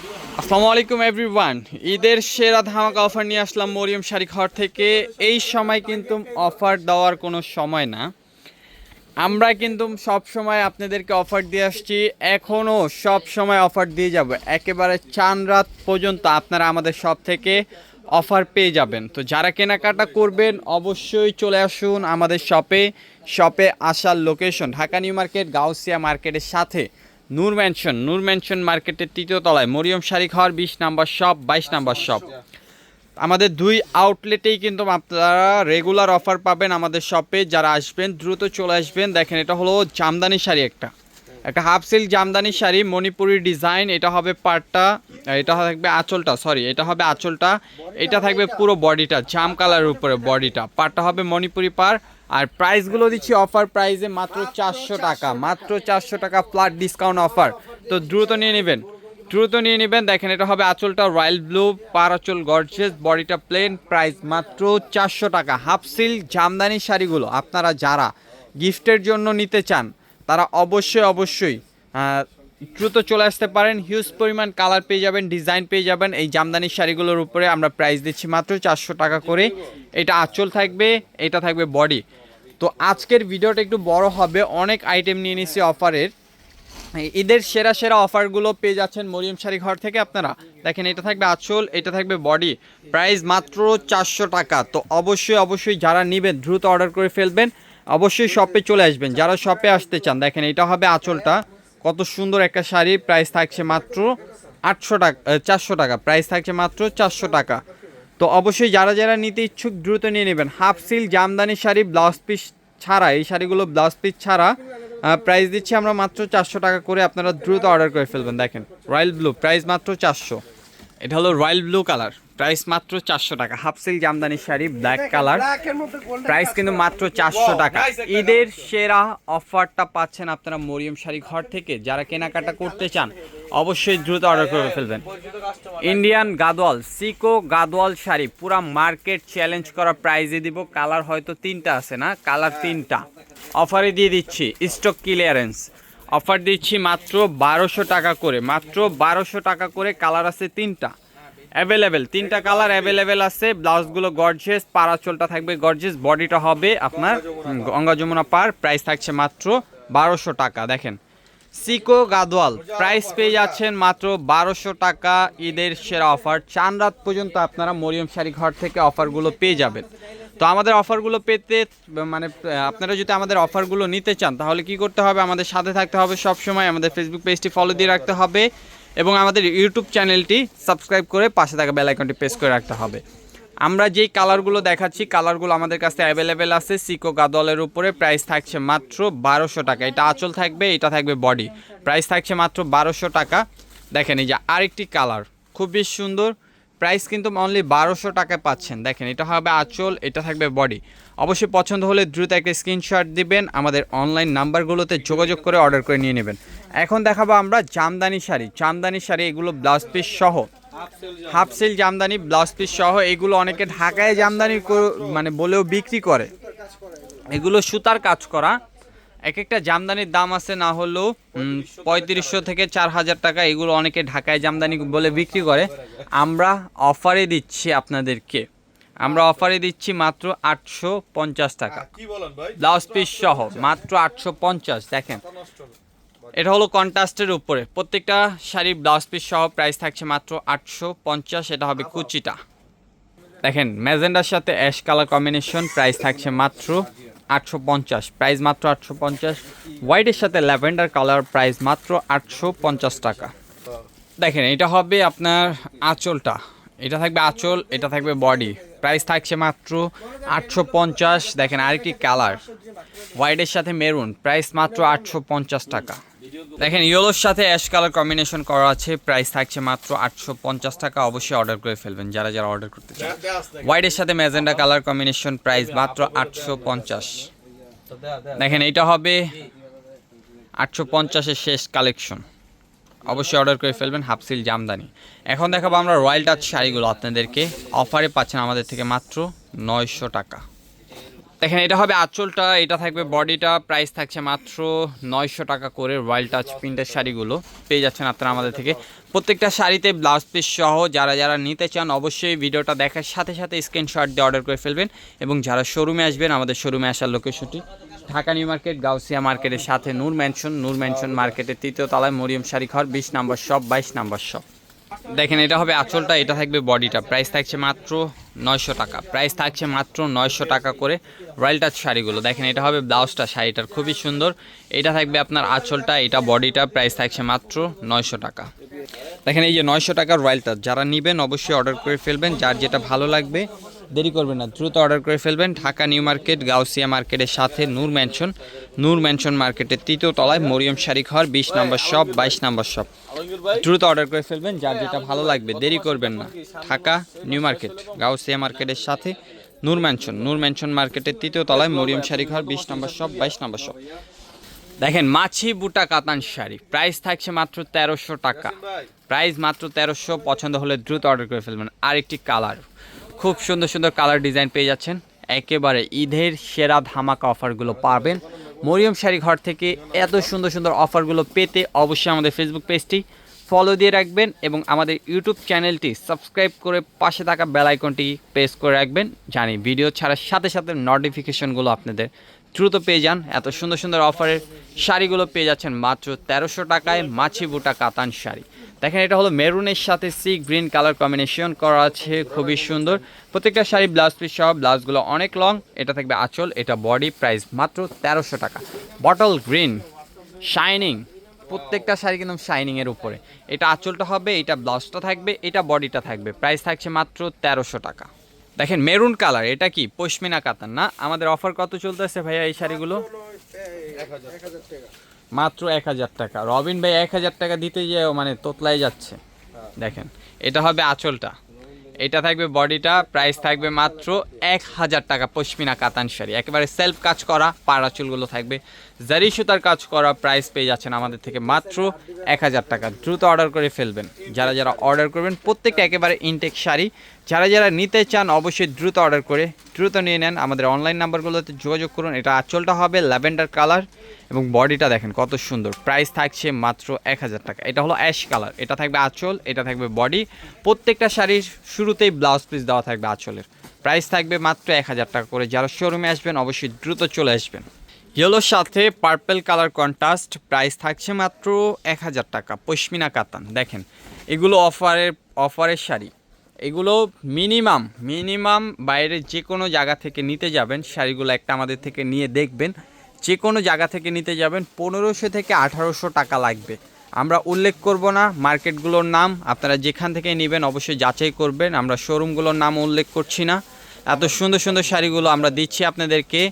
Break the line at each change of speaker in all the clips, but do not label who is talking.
আসসালামু আলাইকুম এভরিওয়ান ঈদের সেরা ধামাকা অফার নিয়ে আসলাম মরিয়ম শাড়ি ঘর থেকে। এই সময় কিন্তু অফার দেওয়ার কোনো সময় না। আমরা কিন্তু সব সময় আপনাদেরকে অফার দিয়ে আসছি। এখনও সব সময় অফার দিয়ে যাব। একেবারে চান রাত পর্যন্ত আপনারা আমাদের সব থেকে অফার পেয়ে যাবেন। তো যারা কেনাকাটা করবেন, অবশ্যই চলে আসুন আমাদের শপে শপে আসার location Dhaka new market, Gausia মার্কেটের সাথে। নূর ম্যানশন নূর ম্যানশন মার্কেটের তৃতীয় তলায়। মরিয়ম শাড়ি ঘর বিশ নাম্বার শপ, বাইশ নাম্বার শপ। আমাদের দুই আউটলেটেই কিন্তু আপনারা রেগুলার অফার পাবেন আমাদের শপে যারা আসবেন, দ্রুত চলে আসবেন। দেখেন, এটা হলো জামদানি শাড়ি একটা। একটা half silk Jamdani sari, Manipuri design এটা হবে পার্টটা এটা থাকবে আঁচলটা সরি এটা হবে আঁচলটা। এটা থাকবে পুরো বডিটা জাম কালারের উপরে বডিটা পার্টটা হবে মণিপুরি পার আর প্রাইসগুলো দিচ্ছি অফার প্রাইসে মাত্র চারশো টাকা। মাত্র চারশো টাকা ফ্ল্যাট ডিসকাউন্ট অফার তো দ্রুত নিয়ে নেবেন। দ্রুত নিয়ে নেবেন। দেখেন, এটা হবে আঁচলটা রয়্যাল ব্লু পার আঁচল গর্জেস বডিটা প্লেন প্রাইস মাত্র চারশো টাকা। হাফ সিল্ক জামদানি শাড়িগুলো, আপনারা যারা গিফটের জন্য নিতে চান, তারা অবশ্যই অবশ্যই দ্রুত চলে আসতে পারেন। হিউজ পরিমাণ কালার পেয়ে যাবেন ডিজাইন পেয়ে যাবেন। এই জামদানি শাড়িগুলোর উপরে আমরা প্রাইস দিচ্ছি মাত্র চারশো টাকা করে। এটা আঁচল থাকবে, এটা থাকবে বডি তো আজকের ভিডিওটা একটু বড় হবে। অনেক আইটেম নিয়ে নিছি অফারের ঈদের সেরা সেরা অফারগুলো পেয়ে যাচ্ছেন মরিয়ম শাড়ি ঘর থেকে আপনারা। দেখেন এটা থাকবে আঁচল এটা থাকবে বডি প্রাইস মাত্র চারশো টাকা। তো অবশ্যই অবশ্যই যারা নেবেন দ্রুত অর্ডার করে ফেলবেন। অবশ্যই শপে চলে আসবেন। যারা শপে আসতে চান দেখেন এটা হবে আঁচলটা। কত সুন্দর একটা শাড়ি। প্রাইস থাকছে মাত্র আটশো টাকা চারশো টাকা। প্রাইস থাকছে মাত্র চারশো টাকা। তো অবশ্যই যারা যারা নিতে ইচ্ছুক দ্রুত নিয়ে নেবেন। Half silk, Jamdani sari, blouse piece ছাড়া এই শাড়িগুলো ব্লাউজ পিস ছাড়া প্রাইস দিচ্ছি আমরা মাত্র চারশো টাকা করে। আপনারা দ্রুত অর্ডার করে ফেলবেন, দেখেন। রয়্যাল ব্লু প্রাইস মাত্র চারশো। এটা হলো রয়্যাল ব্লু কালার প্রাইস মাত্র চারশো টাকা। Half silk Jamdani sari black colour price কিন্তু মাত্র চারশো টাকা। ঈদের সেরা অফারটা পাচ্ছেন আপনারা মরিয়ম শাড়ি ঘর থেকে। যারা কেনাকাটা করতে চান অবশ্যই দ্রুত অর্ডার করে ফেলবেন। Indian Gadwal sico Gadwal sari. পুরা মার্কেট চ্যালেঞ্জ করা প্রাইজে দিব। কালার হয়তো তিনটা আছে না? কালার তিনটা। অফারে দিয়ে দিচ্ছি স্টক ক্লিয়ারেন্স অফার দিচ্ছি মাত্র বারোশো টাকা করে। মাত্র বারোশো টাকা করে কালার আছে তিনটা। অ্যাভেলেবেল তিনটা কালার অ্যাভেলেবেল আছে ব্লাউজগুলো গর্জেস পারাচলটা থাকবে গর্জেস বডিটা হবে আপনার গঙ্গা যমুনা পার প্রাইস থাকছে মাত্র বারোশো টাকা, দেখেন। সিকো গাদোয়াল প্রাইস পেয়ে যাচ্ছেন মাত্র বারোশো টাকা, ঈদের সেরা অফার চান রাত পর্যন্ত আপনারা মরিয়ম শাড়ি ঘর থেকে অফারগুলো পেয়ে যাবেন। তো আমাদের অফারগুলো পেতে মানে আপনারা যদি আমাদের অফারগুলো নিতে চান, তাহলে কি করতে হবে? আমাদের সাথে থাকতে হবে সব সময় আমাদের ফেসবুক পেজটি ফলো দিয়ে রাখতে হবে। এবং আমাদের ইউটিউব চ্যানেলটি সাবস্ক্রাইব করে পাশে থাকা বেল আইকনটি প্রেস করে রাখতে হবে। আমরা যেই কালারগুলো দেখাচ্ছি কালারগুলো আমাদের কাছে অ্যাভেলেবেল আছে। সিকো গাদলের উপরে প্রাইস থাকছে মাত্র বারোশো টাকা। এটা আঁচল থাকবে, এটা থাকবে বডি প্রাইস থাকছে মাত্র বারোশো টাকা। দেখেন এই যে আরেকটি কালার খুবই সুন্দর। প্রাইস কিন্তু অনলি বারোশো টাকায় পাচ্ছেন। দেখেন, এটা হবে আঁচল, এটা থাকবে বডি। অবশ্যই পছন্দ হলে দ্রুত একটা স্ক্রিনশট দিবেন, আমাদের অনলাইন নাম্বারগুলোতে যোগাযোগ করে অর্ডার করে নিয়ে নেবেন। এখন দেখাবো আমরা জামদানি শাড়ি। জামদানি শাড়ি, এগুলো ব্লাউজ পিস সহ। Half silk Jamdani blouse piece সহ, এগুলো অনেকে ঢাকায় জামদানি মানে বলেও বিক্রি করে। এগুলো সুতার কাজ করা। এক একটা জামদানির দাম আছে না হলেও পঁয়ত্রিশশো থেকে চার হাজার টাকা এগুলো অনেকে ঢাকায় জামদানি বলে বিক্রি করে। আমরা অফারে দিচ্ছি আপনাদেরকে। আমরা অফারে দিচ্ছি মাত্র আটশো পঞ্চাশ টাকা।
ভাই?
ব্লাউজ পিস সহ মাত্র আটশো পঞ্চাশ দেখেন। এটা হলো কন্ট্রাস্টের উপরে। প্রত্যেকটা শাড়ি ব্লাউজ পিস সহ প্রাইস থাকছে মাত্র আটশো পঞ্চাশ এটা হবে কুচিটা। দেখেন ম্যাজেন্ডার সাথে অ্যাশ কালার কম্বিনেশন প্রাইস থাকছে মাত্র আটশো পঞ্চাশ প্রাইস মাত্র আটশো পঞ্চাশ। হোয়াইটের সাথে ল্যাভেন্ডার কালার প্রাইস মাত্র আটশো পঞ্চাশ টাকা। দেখেন, এটা হবে আপনার আঁচলটা। এটা থাকবে আঁচল, এটা থাকবে বডি প্রাইস থাকছে মাত্র আটশো পঞ্চাশ। দেখেন, আরেকটি কালার হোয়াইটের সাথে মেরুন প্রাইস মাত্র আটশো পঞ্চাশ টাকা। দেখেন ইয়েলোর সাথে অ্যাশ কালার কম্বিনেশন করা আছে। প্রাইস থাকছে মাত্র আটশো পঞ্চাশ টাকা। অবশ্যই অর্ডার করে ফেলবেন যারা যারা অর্ডার করতে চান। হোয়াইটের সাথে ম্যাজেন্ডা কালার কম্বিনেশন প্রাইস মাত্র আটশো পঞ্চাশ। দেখেন এটা হবে আটশো পঞ্চাশের শেষ কালেকশন অবশ্যই অর্ডার করে ফেলবেন হাফসিল জামদানি। এখন দেখাবো আমরা রয়্যাল টাচ শাড়িগুলো আপনাদেরকে। অফারে পাচ্ছেন আমাদের থেকে মাত্র নয়শো টাকা। দেখেন, এটা হবে আঁচলটা, এটা থাকবে বডিটা প্রাইস থাকছে মাত্র নয়শো টাকা করে রয়্যাল টাচ প্রিন্টের শাড়িগুলো। পেয়ে যাচ্ছেন আপনারা আমাদের থেকে। প্রত্যেকটা শাড়িতে ব্লাউজ পিস সহ যারা যারা নিতে চান, অবশ্যই ভিডিওটা দেখার সাথে সাথে স্ক্রিনশট দিয়ে অর্ডার করে ফেলবেন এবং যারা শোরুমে আসবেন, আমাদের শোরুমে আসার লোকেশনটি ঢাকা নিউ মার্কেট, গাউসিয়া মার্কেটের সাথে নূর ম্যানশন নূর ম্যানশন মার্কেটের তৃতীয় তলায় মরিয়ম শাড়ি ঘর, বিশ নম্বর শপ বাইশ নম্বর শপ দেখেন, এটা হবে আঁচলটা, এটা থাকবে বডিটা। প্রাইস থাকছে মাত্র নয়শো টাকা। প্রাইস থাকছে মাত্র নয়শো টাকা করে রয়্যাল টাচ শাড়িগুলো। দেখেন, এটা হবে ব্লাউজটা, শাড়িটার খুবই সুন্দর। এটা থাকবে আপনার আঁচলটা, এটা বডিটা, প্রাইস থাকছে মাত্র নয়শো টাকা। দেখেন, এই যে নয়শো টাকার রয়্যাল টাচ, যারা নেবেন অবশ্যই অর্ডার করে ফেলবেন। যার যেটা ভালো লাগবে দেরি করবেন না। দ্রুত অর্ডার করে ফেলবেন ঢাকা নিউ মার্কেট, গাউসিয়া মার্কেটের সাথে নূর ম্যানশন। নূর ম্যানশন মার্কেটের তৃতীয় তলায় মরিয়ম শাড়ি ঘর বিশ নম্বর শপ, বাইশ নম্বর শপ। দ্রুত অর্ডার করে ফেলবেন, যার যেটা ভালো লাগবে, দেরি করবেন না। ঢাকা নিউ মার্কেট, গাউসিয়া মার্কেটের সাথে নূর ম্যানশন। নূর ম্যানশন মার্কেটের তৃতীয় তলায় মরিয়ম শাড়ি ঘর বিশ নম্বর শপ, বাইশ নম্বর শপ। দেখেন, মাছি, বুটা, কাতান শাড়ি। প্রাইস থাকছে মাত্র তেরোশো টাকা। প্রাইস মাত্র তেরোশো, পছন্দ হলে দ্রুত অর্ডার করে ফেলবেন। আরেকটি কালার। খুব সুন্দর সুন্দর কালার ডিজাইন পেয়ে যাচ্ছেন। একেবারে ঈদের সেরা ধামাকা অফারগুলো পাবেন। মরিয়ম শাড়ি ঘর থেকে এত সুন্দর সুন্দর অফারগুলো পেতে অবশ্যই আমাদের ফেসবুক পেজটি ফলো দিয়ে রাখবেন এবং আমাদের ইউটিউব চ্যানেলটি সাবস্ক্রাইব করে পাশে থাকা বেল আইকনটি প্রেস করে রাখবেন। জানি ভিডিও ছাড়ার সাথে সাথে নোটিফিকেশনগুলো আপনাদের দ্রুত পেয়ে যান। এত সুন্দর সুন্দর অফারের শাড়িগুলো পেয়ে যাচ্ছেন মাত্র তেরোশো টাকায় মাছি বুটা কাতান শাড়ি। দেখেন, এটা হলো মেরুনের সাথে সি গ্রিন কালার কম্বিনেশন করা আছে, খুবই সুন্দর। প্রত্যেকটা শাড়ি, ব্লাউজ পিস সহ, ব্লাউজগুলো অনেক লং, এটা থাকবে আঁচল, এটা বডি প্রাইস মাত্র তেরোশো টাকা। বটল গ্রিন শাইনিং প্রত্যেকটা শাড়ি কিন্তু শাইনিংয়ের উপরে। এটা আঁচলটা হবে, এটা ব্লাউজটা থাকবে, এটা বডিটা থাকবে। প্রাইস থাকছে মাত্র তেরোশো টাকা। দেখেন, মেরুন কালার, এটা কি? পশমিনা কাতান না? আমাদের অফার কত চলতেছে ভাইয়া এই শাড়িগুলো? মাত্র এক হাজার টাকা। রবিন ভাই এক হাজার টাকা দিতে যে মানে তোতলাই যাচ্ছে। দেখেন, এটা হবে আঁচলটা। এটা থাকবে বডিটা প্রাইস থাকবে মাত্র এক হাজার টাকা, পশমিনা কাতান শাড়ি। একেবারে সেলফ কাজ করা, পাড়া চুলগুলো থাকবে। জারি সুতার কাজ করা প্রাইস পেয়ে যাচ্ছেন আমাদের থেকে মাত্র এক হাজার টাকা। দ্রুত অর্ডার করে ফেলবেন। যারা যারা অর্ডার করবেন প্রত্যেকটা একেবারে ইনটেক শাড়ি। যারা যারা নিতে চান, অবশ্যই দ্রুত অর্ডার করে, দ্রুত নিয়ে নেন। আমাদের অনলাইন নাম্বারগুলোতে যোগাযোগ করুন। এটা আঁচলটা হবে ল্যাভেন্ডার কালার এবং বডিটা দেখেন কত সুন্দর। প্রাইস থাকছে মাত্র এক হাজার টাকা। এটা হলো অ্যাশ কালার এটা থাকবে আঁচল, এটা থাকবে বডি প্রত্যেকটা শাড়ির শুরুতেই ব্লাউজ পিস দেওয়া থাকবে আঁচলের। প্রাইস থাকবে মাত্র এক হাজার টাকা করে। যারা শোরুমে আসবেন, অবশ্যই দ্রুত চলে আসবেন। ইয়েলোর সাথে পার্পেল কালার কন্ট্রাস্ট প্রাইস থাকছে মাত্র এক হাজার টাকা। পশমিনা কাতান, দেখেন। এগুলো অফারের অফারের শাড়ি। এগুলো মিনিমাম মিনিমাম বাইরে যে কোনো জায়গা থেকে নিতে যাবেন। শাড়িগুলো একটা আমাদের থেকে নিয়ে দেখবেন। যে কোনো জায়গা থেকে নিতে যাবেন, পনেরোশো থেকে আঠারোশো টাকা লাগবে। আমরা উল্লেখ করব না মার্কেটগুলোর নাম। আপনারা যেখান থেকে নেবেন অবশ্যই যাচাই করবেন। আমরা শোরুমগুলোর নাম উল্লেখ করছি না। এত সুন্দর সুন্দর শাড়িগুলো আমরা দিচ্ছি আপনাদেরকে।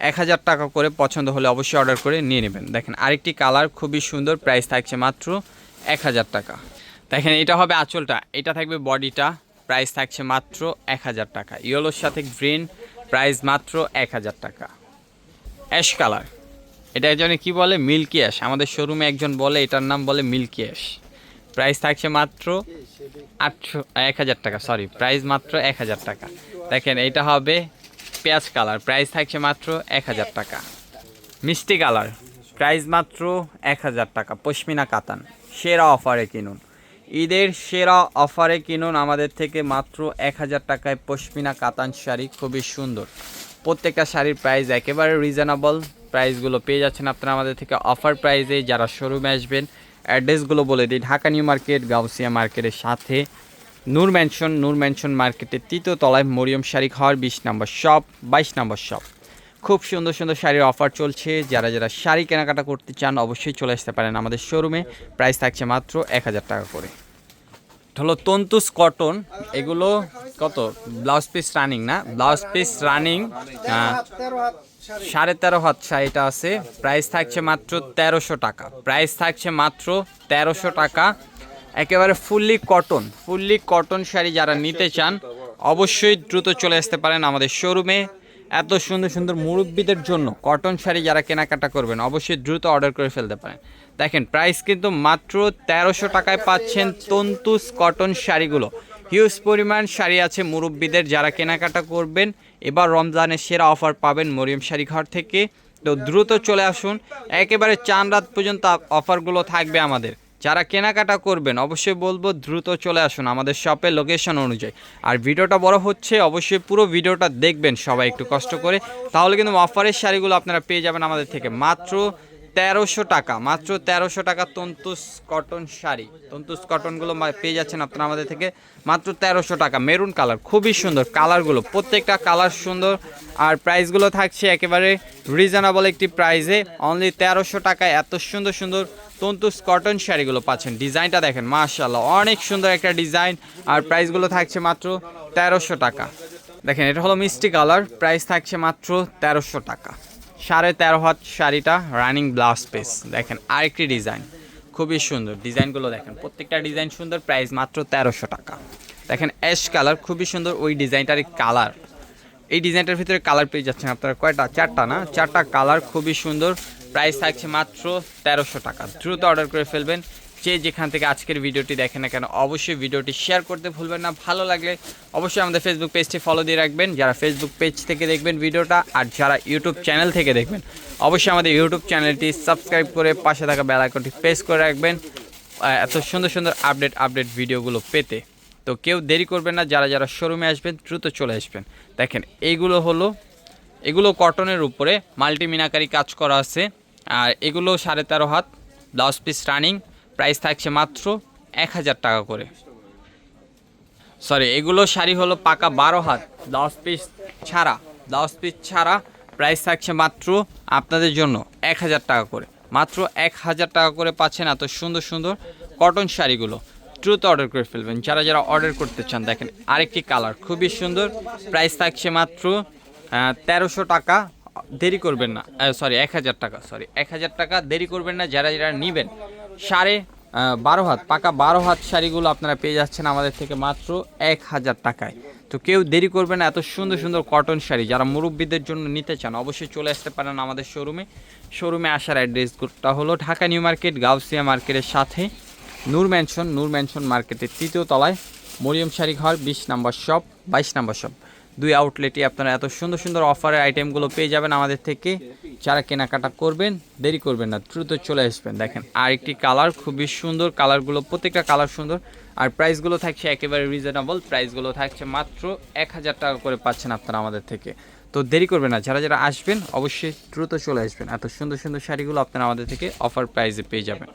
এক হাজার টাকা করে পছন্দ হলে অবশ্যই অর্ডার করে নিয়ে নেবেন। দেখেন, আরেকটি কালার খুবই সুন্দর প্রাইস থাকছে মাত্র এক হাজার টাকা। দেখেন, এটা হবে আঁচলটা। এটা থাকবে বডিটা প্রাইস থাকছে মাত্র এক হাজার টাকা। ইয়েলোর সাথে গ্রিন প্রাইস মাত্র এক হাজার টাকা। অ্যাশ কালার এটা একজনে কি বলে? মিল্কি অ্যাশ আমাদের শোরুমে একজন বলে, এটার নাম বলে মিল্কি অ্যাশ প্রাইস থাকছে মাত্র আটশো এক হাজার টাকা সরি প্রাইস মাত্র এক হাজার টাকা। দেখেন এটা হবে পেঁয়াজ কালার। প্রাইস থাকছে মাত্র এক হাজার টাকা। মিষ্টি কালার। প্রাইস মাত্র এক হাজার টাকা। পশমিনা কাতান। সেরা অফারে কিনুন। ঈদের সেরা অফারে কিনুন আমাদের থেকে মাত্র এক হাজার টাকায় পশমিনা কাতান শাড়ি। খুবই সুন্দর। প্রত্যেকটা শাড়ির প্রাইস একেবারে রিজনেবল প্রাইসগুলো পেয়ে যাচ্ছেন আপনারা আমাদের থেকে অফার প্রাইসে। যারা শোরুমে আসবেন অ্যাড্রেসগুলো বলে দিই। ঢাকা নিউ মার্কেট, গাউসিয়া মার্কেটের সাথে নূর ম্যানশন নূর ম্যানশন মার্কেটের তৃতীয় তলায় মরিয়ম শাড়ি খাওয়ার বিশ নম্বর শপ বাইশ নম্বর শপ খুব সুন্দর সুন্দর শাড়ির অফার চলছে। যারা যারা শাড়ি কেনাকাটা করতে চান, অবশ্যই চলে আসতে পারেন আমাদের শোরুমে প্রাইস থাকছে মাত্র এক হাজার টাকা করে। হলো তন্তুস কটন এগুলো কত? ব্লাউজ পিস রানিং না? ব্লাউজ পিস রানিং সাড়ে তেরো হাত শাড়িটা আছে। প্রাইস থাকছে মাত্র তেরোশো টাকা। প্রাইস থাকছে মাত্র তেরোশো টাকা। একেবারে fully cotton fully cotton sari যারা নিতে চান, অবশ্যই দ্রুত চলে আসতে পারেন আমাদের শোরুমে। এত সুন্দর সুন্দর মুরব্বীদের জন্য কটন শাড়ি যারা কেনাকাটা করবেন, অবশ্যই দ্রুত অর্ডার করে ফেলতে পারেন। দেখেন, প্রাইস কিন্তু মাত্র তেরোশো টাকায় পাচ্ছেন তন্তুস কটন শাড়িগুলো। হিউজ পরিমাণ শাড়ি আছে মুরব্বীদের যারা কেনাকাটা করবেন, এবার রমজানের সেরা অফার পাবেন মরিয়ম শাড়ি ঘর থেকে। তো দ্রুত চলে আসুন, একেবারে চান রাত পর্যন্ত অফারগুলো থাকবে আমাদের। যারা কেনাকাটা করবেন, অবশ্যই বলব দ্রুত চলে আসুন আমাদের শপের লোকেশন অনুযায়ী। আর ভিডিওটা বড় হচ্ছে, অবশ্যই পুরো ভিডিওটা দেখবেন, সবাই একটু কষ্ট করে। তাহলে কিন্তু অফারের শাড়িগুলো আপনারা পেয়ে যাবেন আমাদের থেকে। মাত্র তেরোশো টাকা, মাত্র তেরোশো টাকা তন্তুস কটন শাড়ি। তন্তুস কটনগুলো পেয়ে যাচ্ছেন আপনারা আমাদের থেকে। মাত্র তেরোশো টাকা মেরুন কালার খুবই সুন্দর কালারগুলো প্রত্যেকটা কালার সুন্দর। আর প্রাইসগুলো থাকছে একেবারে রিজনেবল একটি প্রাইসে অনলি তেরোশো টাকায় এত সুন্দর সুন্দর তন্তুস কটন শাড়িগুলো পাচ্ছেন। ডিজাইনটা দেখেন মাশাল্লাহ অনেক সুন্দর একটা ডিজাইন। আর প্রাইসগুলো থাকছে মাত্র তেরোশো টাকা। দেখেন, এটা হলো মিষ্টি কালার, প্রাইস থাকছে মাত্র তেরোশো টাকা। সাড়ে তেরো হাত শাড়িটা রানিং ব্লাউজ পিস দেখেন, আরেকটি ডিজাইন, খুবই সুন্দর। ডিজাইনগুলো দেখেন, প্রত্যেকটা ডিজাইন সুন্দর, প্রাইস মাত্র তেরোশো টাকা। দেখেন অ্যাশ কালার খুবই সুন্দর ওই ডিজাইনটারই কালার এই ডিজাইনটার ভিতরে কালার পেয়ে যাচ্ছেন আপনারা কয়টা? চারটা না? চারটা কালার খুবই সুন্দর। প্রাইস থাকছে মাত্র তেরোশো টাকা। দ্রুত অর্ডার করে ফেলবেন। যে যেখান থেকে আজকের ভিডিওটি দেখেন না কেন, অবশ্যই ভিডিওটি শেয়ার করতে ভুলবেন না। ভালো লাগলে অবশ্যই আমাদের ফেসবুক পেজটি ফলো দিয়ে রাখবেন। যারা ফেসবুক পেজ থেকে দেখবেন ভিডিওটা আর যারা ইউটিউব চ্যানেল থেকে দেখবেন, অবশ্যই আমাদের ইউটিউব চ্যানেলটি সাবস্ক্রাইব করে পাশে থাকা বেল প্রেস করে রাখবেন এত সুন্দর সুন্দর আপডেট আপডেট ভিডিওগুলো পেতে। তো কেউ দেরি করবেন না, যারা যারা শোরুমে আসবেন, দ্রুত চলে আসবেন। দেখেন, এইগুলো হলো, এগুলো কটনের উপরে মাল্টি মিনাকারি কাজ করা আছে। আর এগুলো সাড়ে তেরো হাত ব্লাউজ পিস রানিং প্রাইস থাকছে মাত্র এক হাজার টাকা করে। সরি এগুলো শাড়ি হলো পাকা বারো হাত ব্লাউজ পিস ছাড়া ব্লাউজ পিস ছাড়া প্রাইস থাকছে মাত্র আপনাদের জন্য এক হাজার টাকা করে। মাত্র এক হাজার টাকা করে পাচ্ছেন এত সুন্দর সুন্দর কটন শাড়িগুলো। দ্রুত অর্ডার করে ফেলবেন। যারা যারা অর্ডার করতে চান, দেখেন আরেকটি কালার খুবই সুন্দর। প্রাইস থাকছে মাত্র তেরোশো টাকা দেরি করবেন না সরি এক হাজার টাকা সরি এক হাজার টাকা দেরি করবেন না, যারা যারা নেবেন, সাড়ে বারো হাত, পাকা বারো হাত শাড়িগুলো আপনারা পেয়ে যাচ্ছেন আমাদের থেকে মাত্র এক হাজার টাকায়। তো কেউ দেরি করবে না, এত সুন্দর সুন্দর কটন শাড়ি, যারা মুরব্বীদের জন্য নিতে চান, অবশ্যই চলে আসতে পারেন আমাদের শোরুমে শোরুমে আসার অ্যাড্রেসটা হলো ঢাকা নিউ মার্কেট, গাউসিয়া মার্কেটের সাথে নূর ম্যানশন নূর ম্যানশন মার্কেটের তৃতীয় তলায় মরিয়ম শাড়ি ঘর বিশ নম্বর শপ বাইশ নম্বর শপ দুই আউটলেটে আপনারা এত সুন্দর সুন্দর অফারের আইটেমগুলো পেয়ে যাবেন আমাদের থেকে। যারা কেনাকাটা করবেন, দেরি করবেন না, দ্রুত চলে আসবেন। দেখেন আর একটি কালার খুবই সুন্দর কালারগুলো প্রত্যেকটা কালার সুন্দর। আর প্রাইসগুলো থাকছে একেবারে রিজনেবল প্রাইসগুলো থাকছে মাত্র এক হাজার টাকা করে পাচ্ছেন আপনারা আমাদের থেকে। তো দেরি করবেন না, যারা যারা আসবেন, অবশ্যই দ্রুত চলে আসবেন। এত সুন্দর সুন্দর শাড়িগুলো আপনারা আমাদের থেকে অফার প্রাইসে পেয়ে যাবেন।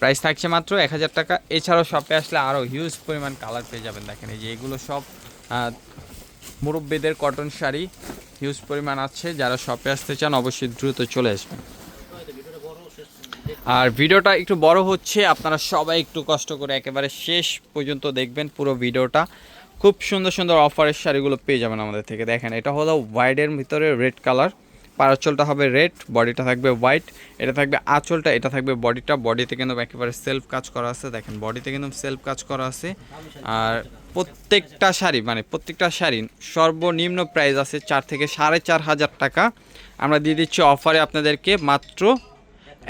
প্রাইস থাকছে মাত্র এক হাজার টাকা। এছাড়াও শপে আসলে আরও হিউজ পরিমাণ কালার পেয়ে যাবেন। দেখেন, এই যে এগুলো সব মুরব্বীদের কটন শাড়ি হিউজ পরিমাণ আছে, যারা শপে আসতে চান অবশ্যই দ্রুত চলে আসবেন। আর ভিডিওটা একটু বড় হচ্ছে, আপনারা সবাই একটু কষ্ট করে একেবারে শেষ পর্যন্ত দেখবেন পুরো ভিডিওটা। খুব সুন্দর সুন্দর অফারের শাড়িগুলো পেয়ে যাবেন আমাদের থেকে। দেখেন, এটা হলো হোয়াইটের ভিতরে রেড কালার পারাচলটা হবে রেড, বডিটা থাকবে হোয়াইট, এটা থাকবে আঁচলটা, এটা থাকবে বডিটা। বডিতে কিন্তু একেবারে সেলফ কাজ করা আছে, দেখেন, বডিতে কিন্তু সেলফ কাজ করা আছে। আর প্রত্যেকটা শাড়ি মানে প্রত্যেকটা শাড়ি, সর্বনিম্ন প্রাইস আছে চার থেকে সাড়ে চার হাজার টাকা। আমরা দিয়ে দিচ্ছি অফারে আপনাদেরকে মাত্র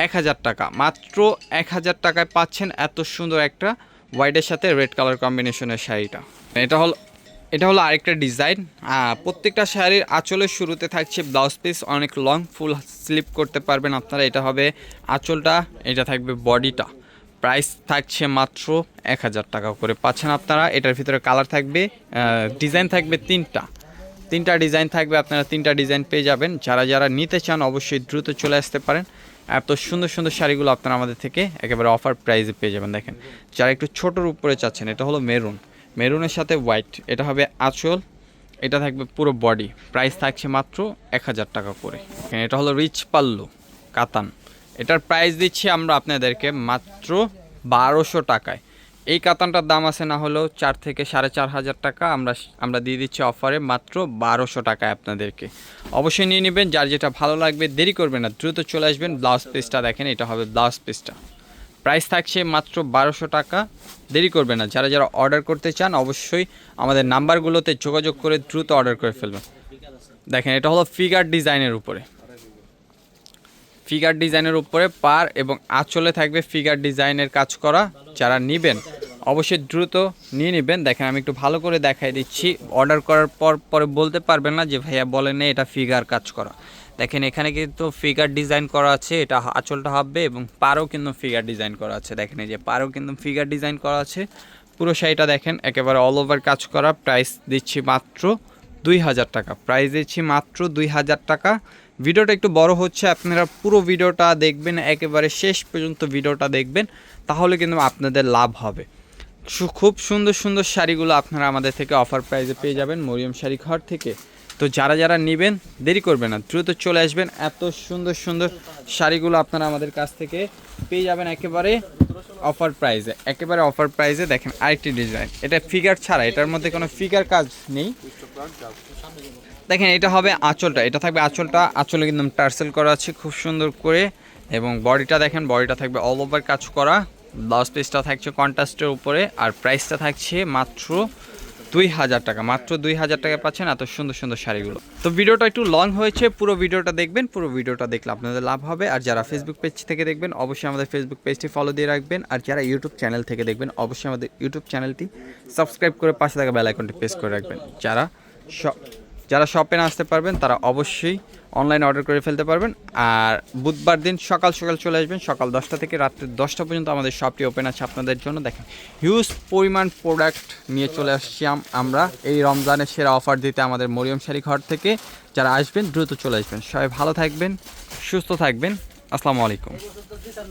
এক হাজার টাকা। মাত্র এক হাজার টাকায় পাচ্ছেন এত সুন্দর একটা হোয়াইটের সাথে রেড কালার কম্বিনেশনের শাড়িটা। এটা হলো এটা হলো আরেকটা ডিজাইন। প্রত্যেকটা শাড়ির আঁচলের শুরুতে থাকছে ব্লাউজ পিস, অনেক লং, ফুল স্লিপ করতে পারবেন আপনারা, এটা হবে আঁচলটা, এটা থাকবে বডিটা। প্রাইস থাকছে মাত্র এক হাজার টাকা করে পাচ্ছেন আপনারা, এটার ভিতরে কালার থাকবে ডিজাইন থাকবে তিনটা। তিনটা ডিজাইন থাকবে, আপনারা তিনটা ডিজাইন পেয়ে যাবেন। যারা যারা নিতে চান অবশ্যই দ্রুত চলে আসতে পারেন। এত সুন্দর সুন্দর শাড়িগুলো আপনারা আমাদের থেকে একেবারে অফার প্রাইসে পেয়ে যাবেন, দেখেন। যারা একটু ছোটোর উপরে চাচ্ছেন, এটা হলো মেরুন। মেরুনের সাথে হোয়াইট, এটা হবে আঁচল, এটা থাকবে পুরো বডি। প্রাইস থাকছে মাত্র এক হাজার টাকা করে। এটা হলো রিচ পাল্লু, কাতান। এটার প্রাইস দিচ্ছি আমরা আপনাদেরকে মাত্র বারোশো টাকায়। এই কাতানটার দাম আছে না হলেও চার থেকে সাড়ে চার হাজার টাকা আমরা আমরা দিয়ে দিচ্ছি অফারে মাত্র বারোশো টাকায় আপনাদেরকে। অবশ্যই নিয়ে নেবেন, যার যেটা ভালো লাগবে দেরি করবেন না, দ্রুত চলে আসবেন ব্লাউজ পিসটা দেখেন, এটা হবে ব্লাউজ পিসটা। প্রাইস থাকছে মাত্র বারোশো টাকা। দেরি করবে না, যারা যারা অর্ডার করতে চান অবশ্যই আমাদের নাম্বারগুলোতে যোগাযোগ করে দ্রুত অর্ডার করে ফেলবেন। দেখেন, এটা হলো ফিগার ডিজাইনের উপরে। ফিগার ডিজাইনের উপরে পার এবং আঁচলে থাকবে ফিগার ডিজাইনের কাজ করা। যারা নেবেন, অবশ্যই দ্রুত নিয়ে নেবেন। দেখেন, আমি একটু ভালো করে দেখাই দিচ্ছি। অর্ডার করার পর পরে বলতে পারবেন না যে, ভাইয়া বলেন এটা ফিগার কাজ করা। দেখেন, এখানে কিন্তু ফিগার ডিজাইন করা আছে, এটা আঁচলটা হবে এবং পারও কিন্তু ফিগার ডিজাইন করা আছে। দেখেন, এই যে পারও কিন্তু ফিগার ডিজাইন করা আছে। পুরো শাড়িটা দেখেন, একেবারে অল ওভার কাজ করা প্রাইস দিচ্ছি মাত্র দুই হাজার টাকা। প্রাইস দিচ্ছি মাত্র দুই হাজার টাকা। ভিডিওটা একটু বড় হচ্ছে, আপনারা পুরো ভিডিওটা দেখবেন, একেবারে শেষ পর্যন্ত ভিডিওটা দেখবেন, তাহলে কিন্তু আপনাদের লাভ হবে। খুব সুন্দর সুন্দর শাড়িগুলো আপনারা আমাদের থেকে অফার প্রাইসে পেয়ে যাবেন, মরিয়ম শাড়ি ঘর থেকে। তো যারা যারা নেবেন, দেরি করবেন না। দ্রুত চলে আসবেন। এত সুন্দর সুন্দর শাড়িগুলো আপনারা আমাদের কাছ থেকে পেয়ে যাবেন একেবারে অফার প্রাইজে একেবারে অফার প্রাইজে দেখেন আরেকটি ডিজাইন এটা ফিগার ছাড়া, এটার মধ্যে কোনো ফিগার কাজ নেই। দেখেন, এটা হবে আঁচলটা। এটা থাকবে আঁচলটা। আঁচলে কিন্তু টার্সেল করা আছে খুব সুন্দর করে। এবং বডিটা দেখেন, বডিটা থাকবে অল ওভার কাজ করা। ব্লাউজ পিসটা থাকছে কন্ট্রাস্টের উপরে। আর প্রাইসটা থাকছে মাত্র দুই হাজার টাকা, মাত্র দুই হাজার টাকা পাচ্ছেন এত সুন্দর সুন্দর শাড়িগুলো। তো ভিডিওটা একটু লং হয়েছে, পুরো ভিডিওটা দেখবেন, পুরো ভিডিওটা দেখলে আপনাদের লাভ হবে। আর যারা ফেসবুক পেজ থেকে দেখবেন, অবশ্যই আমাদের ফেসবুক পেজটি ফলো দিয়ে রাখবেন। আর যারা ইউটিউব চ্যানেল থেকে দেখবেন, অবশ্যই আমাদের ইউটিউব চ্যানেলটি সাবস্ক্রাইব করে পাশে থাকা বেল আইকনটি প্রেস করে রাখবেন। যারা স- যারা শপে আসতে পারবেন, তারা অবশ্যই অনলাইন অর্ডার করে ফেলতে পারবেন। আর বুধবার দিন সকাল সকাল চলে আসবেন, সকাল দশটা থেকে রাত্রি দশটা পর্যন্ত আমাদের শপটি ওপেন আছে আপনাদের জন্য। দেখেন হিউজ পরিমাণ প্রোডাক্ট নিয়ে চলে আসছি আমরা। এই রমজানের সেরা অফার দিতে আমাদের মরিয়ম শাড়ি ঘর থেকে। যারা আসবেন, দ্রুত চলে আসবেন। সবাই ভালো থাকবেন, সুস্থ থাকবেন। আসসালামু আলাইকুম।